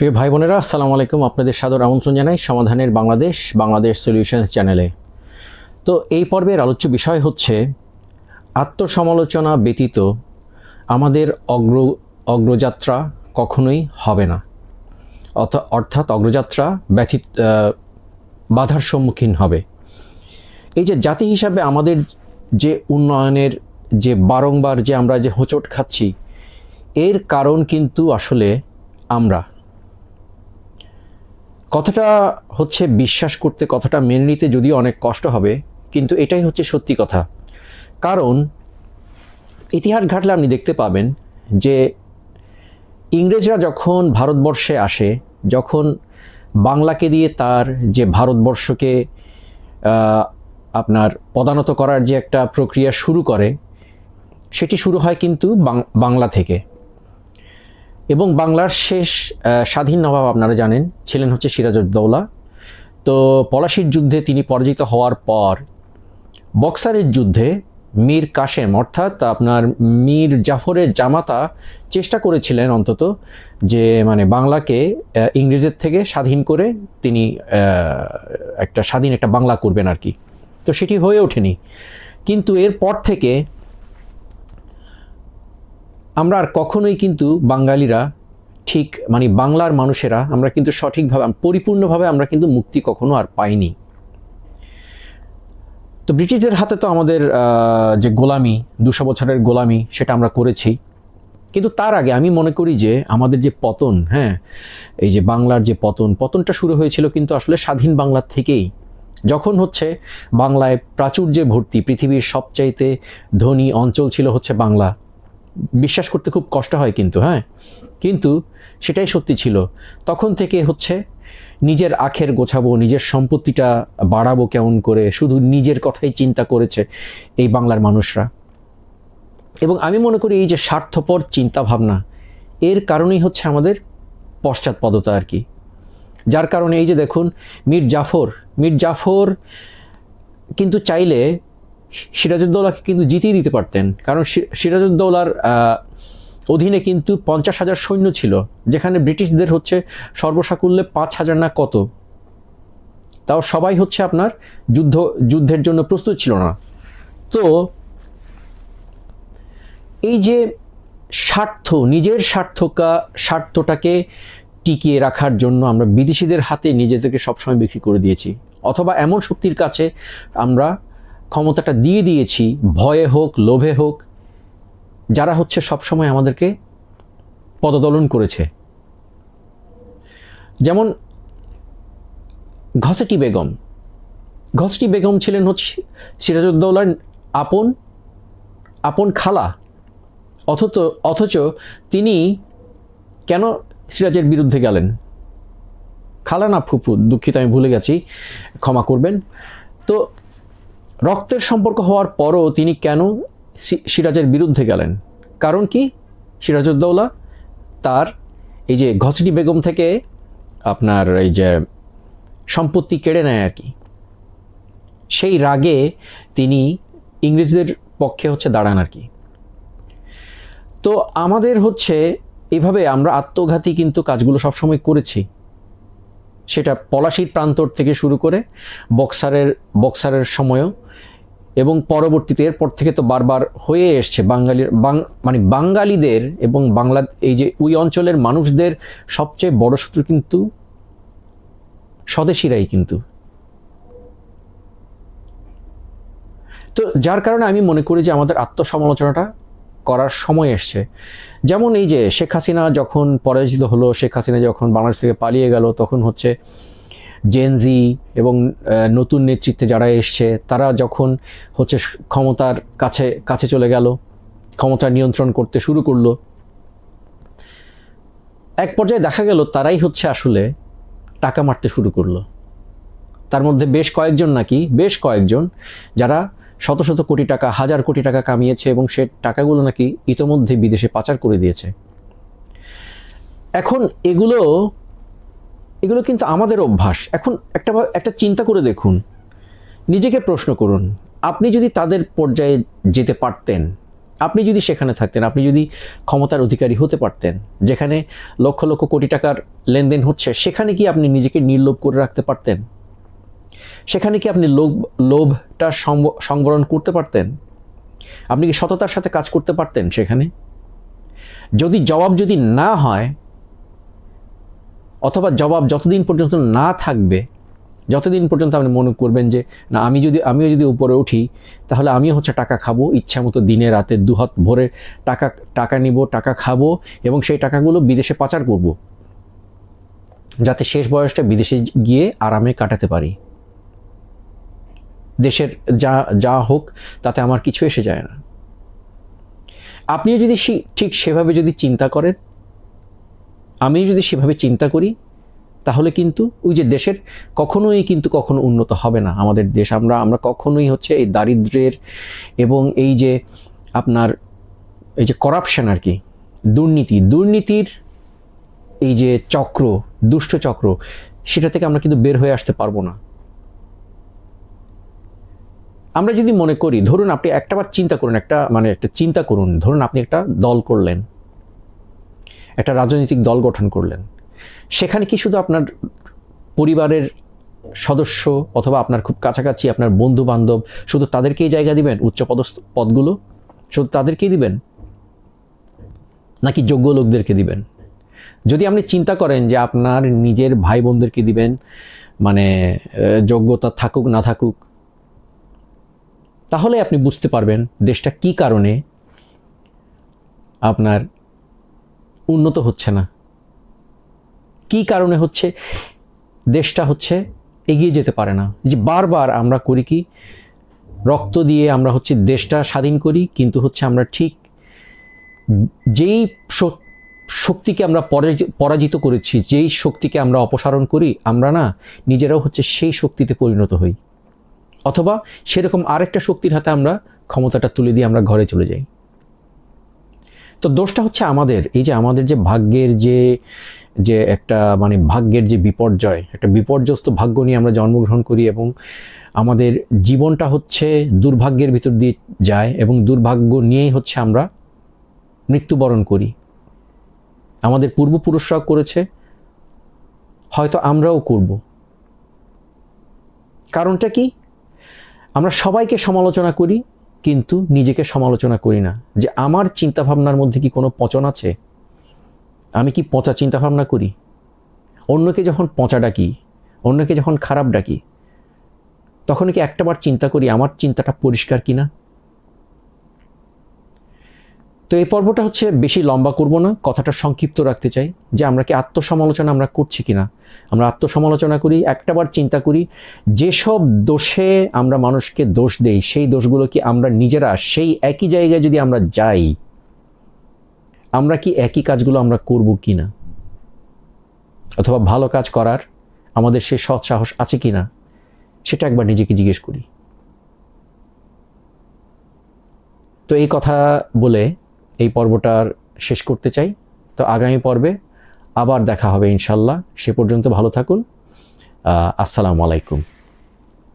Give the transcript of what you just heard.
প্রিয় ভাই বোনেরা, আসসালামু আলাইকুম। আপনাদের সাদর আমন্ত্রণ জানাই সমাধানের বাংলাদেশ বাংলাদেশ সলিউশনস চ্যানেলে তো এই পর্বের আলোচ্য বিষয় হচ্ছে, আত্মসমালোচনা ব্যতীত আমাদের অগ্র, অগ্রযাত্রা কখনোই হবে না। অর্থা- অর্থাৎ অগ্রযাত্রা ব্যথিত বাধার সম্মুখীন হবে। এই যে জাতি হিসাবে আমাদের যে উন্নয়নের যে বারংবার যে আমরা যে হোঁচট খাচ্ছি, এর কারণ কিন্তু আসলে আমরা। কথাটা হচ্ছে বিশ্বাস করতে, কথাটা মেনে নিতে যদিও অনেক কষ্ট হবে, কিন্তু এটাই হচ্ছে সত্যি কথা। কারণ ইতিহাস ঘাটলে আপনি দেখতে পাবেন যে ইংরেজরা যখন ভারতবর্ষে আসে, যখন বাংলাকে দিয়ে তার যে ভারতবর্ষকে আপনার পদানত করার যে একটা প্রক্রিয়া শুরু করে, সেটি শুরু হয় কিন্তু বাংলা থেকে। এবং বাংলার শেষ স্বাধীন নবাব আপনারা জানেন, ছিলেন হচ্ছে সিরাজউদ্দৌলা। তো পলাশির যুদ্ধে তিনি পরাজিত হওয়ার পর বক্সারের যুদ্ধে মীর কাশেম অর্থাৎ আপনার মীর জাফরের জামাতা, চেষ্টা করেছিলেন অন্তত যে মানে বাংলাকে ইংরেজের থেকে স্বাধীন করে তিনি একটা স্বাধীন একটা বাংলা করবেন আর কি। তো সেটি হয়ে ওঠেনি। কিন্তু এরপর থেকে আমরা আর কখনোই কিন্তু বাঙালিরা ঠিক মানে বাংলার মানুষেরা আমরা কিন্তু সঠিকভাবে, পরিপূর্ণভাবে আমরা কিন্তু মুক্তি কখনো আর পাইনি। তো ব্রিটিশদের হাতে তো আমাদের যে গোলামি, দুশো বছরের গোলামি, সেটা আমরা করেছি। কিন্তু তার আগে আমি মনে করি যে আমাদের যে পতন হ্যাঁ এই যে বাংলার যে পতন, পতনটা শুরু হয়েছিল কিন্তু আসলে স্বাধীন বাংলার থেকেই। যখন হচ্ছে বাংলায় প্রাচুর্যে ভর্তি পৃথিবীর সবচাইতে ধনী অঞ্চল ছিল হচ্ছে বাংলা। বিশ্বাস করতে খুব কষ্ট হয় কিন্তু হ্যাঁ? কিন্তু সেটাই সত্যি ছিল। তখন থেকে হচ্ছে নিজের আখের গোছাবো, নিজের সম্পত্তিটা বাড়াবো কেমন করে, শুধু নিজের কথাই চিন্তা করেছে এই বাংলার মানুষরা। এবং আমি মনে করি এই যে স্বার্থপর চিন্তা ভাবনা এর কারণেই হচ্ছে আমাদের পশ্চাৎপদতা আর কি। যার কারণে এই যে দেখুন, মীর জাফর মীর জাফর কিন্তু চাইলে সিরাজউদ্দৌলাকে কিন্তু জিতিয়ে দিতে পারতেন। কারণ সিরাজউদ্দৌলার অধীনে কিন্তু পঞ্চাশ হাজার সৈন্য ছিল, যেখানে ব্রিটিশদের হচ্ছে সর্বসাকুল্যে পাঁচ হাজার না কত। তাও সবাই হচ্ছে আপনার যুদ্ধ, যুদ্ধের জন্য প্রস্তুত ছিল না। তো এই যে স্বার্থ, নিজের স্বার্থকা, স্বার্থটাকে টিকিয়ে রাখার জন্য আমরা বিদেশিদের হাতে নিজেদেরকে সবসময় বিক্রি করে দিয়েছি। অথবা এমন শক্তির কাছে আমরা ক্ষমতাটা দিয়ে দিয়েছি, ভয়ে হোক, লোভে হোক, যারা হচ্ছে সবসময় আমাদেরকে পদদলন করেছে। যেমন ঘসেটি বেগম। ঘসেটি বেগম ছিলেন হচ্ছে সিরাজউদ্দৌলার আপন আপন খালা। অথচ অথচ তিনি কেন সিরাজের বিরুদ্ধে গেলেন? খালা না ফুপু দুঃখিত, আমি ভুলে গেছি, ক্ষমা করবেন। তো রক্তের সম্পর্ক হওয়ার পরও তিনি কেন সিরাজের বিরুদ্ধে গেলেন? কারণ কি? সিরাজউদ্দৌলা তার এই যে ঘসিটি বেগম থেকে আপনার এই যে সম্পত্তি কেড়ে নেয় আর কি। সেই রাগে তিনি ইংরেজদের পক্ষে হচ্ছে দাঁড়ান আর কি। তো আমাদের হচ্ছে এভাবে আমরা আত্মঘাতী কিন্তু কাজগুলো সবসময় করেছি। সেটা পলাশির প্রান্তর থেকে শুরু করে বক্সারের বক্সারের সময়ও এবং পরবর্তীতে এরপর থেকে তো বারবার হয়ে এসছে বাঙালির, বাং মানে বাঙালিদের এবং বাংলা, এই যে ওই অঞ্চলের মানুষদের সবচেয়ে বড় শত্রু কিন্তু স্বদেশীরাই কিন্তু। তো যার কারণে আমি মনে করি যে আমাদের আত্মসমালোচনাটা করার সময় এসছে। যেমন এই যে শেখ হাসিনা যখন পরাজিত হলো, শেখ হাসিনা যখন বাংলাদেশ থেকে পালিয়ে গেল, তখন হচ্ছে জেনজি এবং নতুন নেতৃত্বে যারা এসছে, তারা যখন হচ্ছে ক্ষমতার কাছে কাছে চলে গেল, ক্ষমতা নিয়ন্ত্রণ করতে শুরু করল, এক পর্যায়ে দেখা গেল তারাই হচ্ছে আসলে টাকা মারতে শুরু করল। তার মধ্যে বেশ কয়েকজন নাকি, বেশ কয়েকজন যারা শত শত কোটি টাকা, হাজার কোটি টাকা কামিয়েছে এবং সে টাকাগুলো নাকি ইতোমধ্যে বিদেশে পাচার করে দিয়েছে। এখন এগুলো এগুলো কিন্তু আমাদের অভ্যাস। এখন একটা একটা চিন্তা করে দেখুন। নিজেকে প্রশ্ন করুন, আপনি যদি তাদের পর্যায়ে যেতে পারতেন, আপনি যদি সেখানে থাকতেন, আপনি যদি ক্ষমতার অধিকারী হতে পারতেন, যেখানে লক্ষ লক্ষ কোটি টাকার লেনদেন হচ্ছে, সেখানে কি আপনি নিজেকে নির্লোভ করে রাখতে পারতেন? সেখানে কি আপনি লোভ, লোভটা সংবরণ করতে পারতেন? আপনি কি সততার সাথে কাজ করতে পারতেন সেখানে? যদি জবাব যদি না হয়, অথবা জবাব যতদিন পর্যন্ত না থাকবে, যতদিন পর্যন্ত আপনি মনে করবেন যে, না, আমি যদি, আমিও যদি উপরে উঠি, তাহলে আমিও হচ্ছে টাকা খাব ইচ্ছা মতো দিনে রাতে দুহাত ভরে টাকা টাকা নিব, টাকা খাব এবং সেই টাকাগুলো বিদেশে পাচার করব। যাতে শেষ বয়সটা বিদেশে গিয়ে আরামে কাটাতে পারি। দেশের যা যা হোক, তাতে আমার কিছু এসে যায় না। আপনিও যদি ঠিক সেভাবে যদি চিন্তা করেন, আমিও যদি সেভাবে চিন্তা করি, তাহলে কিন্তু ওই যে দেশের কখনোই কিন্তু কখনো উন্নত হবে না আমাদের দেশ। আমরা আমরা কখনোই হচ্ছে এই দারিদ্র্যের এবং এই যে আপনার, এই যে করাপশন আর কি, দুর্নীতি, দুর্নীতির এই যে চক্র, দুষ্ট চক্র, সেটা থেকে আমরা কিন্তু বের হয়ে আসতে পারব না। আমরা যদি মনে করি, ধরুন আপনি একটাবার চিন্তা করুন, একটা মানে একটা চিন্তা করুন, ধরুন আপনি একটা দল করলেন, একটা রাজনৈতিক দল গঠন করলেন, সেখানে কি শুধু আপনার পরিবারের সদস্য অথবা আপনার খুব কাছাকাছি আপনার বন্ধু বান্ধব শুধু তাদেরকেই জায়গা দিবেন, উচ্চ পদস্থ পদগুলো শুধু তাদেরকেই দিবেন? নাকি যোগ্য লোকদেরকে দিবেন? যদি আপনি চিন্তা করেন যে আপনার নিজের ভাই বোনদেরকে দিবেন মানে যোগ্যতা থাকুক, না থাকুক তাহলে আপনি বুঝতে পারবেন দেশটা কি কারণে আপনার উন্নত হচ্ছে না। কি কারণে হচ্ছে? দেশটা হচ্ছে এগিয়ে যেতে পারে না। যে বারবার আমরা করি কি, রক্ত দিয়ে আমরা হচ্ছে দেশটা স্বাধীন করি, কিন্তু হচ্ছে আমরা ঠিক যেই শক্তিকে আমরা পরাজি- পরাজিত করেছি, যেই শক্তিকে আমরা অপসারণ করি, আমরা না নিজেরাও হচ্ছে সেই শক্তিতে পরিণত হই। অথবা সেরকম আরেকটা শক্তির হাতে আমরা ক্ষমতাটা তুলে দিয়ে আমরা ঘরে চলে যাই। তো দোষটা হচ্ছে আমাদের, এই যে আমাদের যে ভাগ্যের যে যে একটা মানে ভাগ্যের যে বিপর্যয়, একটা বিপর্যস্ত ভাগ্য নিয়ে আমরা জন্মগ্রহণ করি এবং আমাদের জীবনটা হচ্ছে দুর্ভাগ্যের ভিতর দিয়ে যায় এবং দুর্ভাগ্য নিয়েই হচ্ছে আমরা মৃত্যুবরণ করি। আমাদের পূর্বপুরুষরাও করেছে, হয়তো আমরাও করব। কারণটা কি? আমরা সবাইকে সমালোচনা করি, কিন্তু নিজেকে সমালোচনা করি না। যে আমার চিন্তাভাবনার মধ্যে কি কোনো পচন আছে? আমি কি পচা চিন্তাভাবনা করি? অন্যকে যখন পচা ডাকি, অন্যকে যখন খারাপ ডাকি তখন কি একটাবার চিন্তা করি, আমার চিন্তাটা পরিষ্কার কিনা? তো এই পর্বটা হচ্ছে বেশি লম্বা করব না, কথাটা সংক্ষিপ্ত রাখতে চাই যে আমরা কি আত্মসমালোচনা আমরা করছি কিনা। আমরা আত্মসমালোচনা করি, একটাবার চিন্তা করি, যেসব দোষে আমরা মানুষকে দোষ দেই, সেই দোষগুলো কি আমরা নিজেরা, সেই একই জায়গায় যদি আমরা যাই, আমরা কি একই কাজগুলো আমরা করব কি না অথবা ভালো কাজ করার আমাদের সে সৎ সাহস আছে কি না সেটা একবার নিজেকে জিজ্ঞেস করি। তো এই কথা বলে এই পর্বটার শেষ করতে চাই। তো আগামী পর্বে আবার দেখা হবে ইনশাল্লাহ। সে পর্যন্ত ভালো থাকুন। আসসালামু আলাইকুম।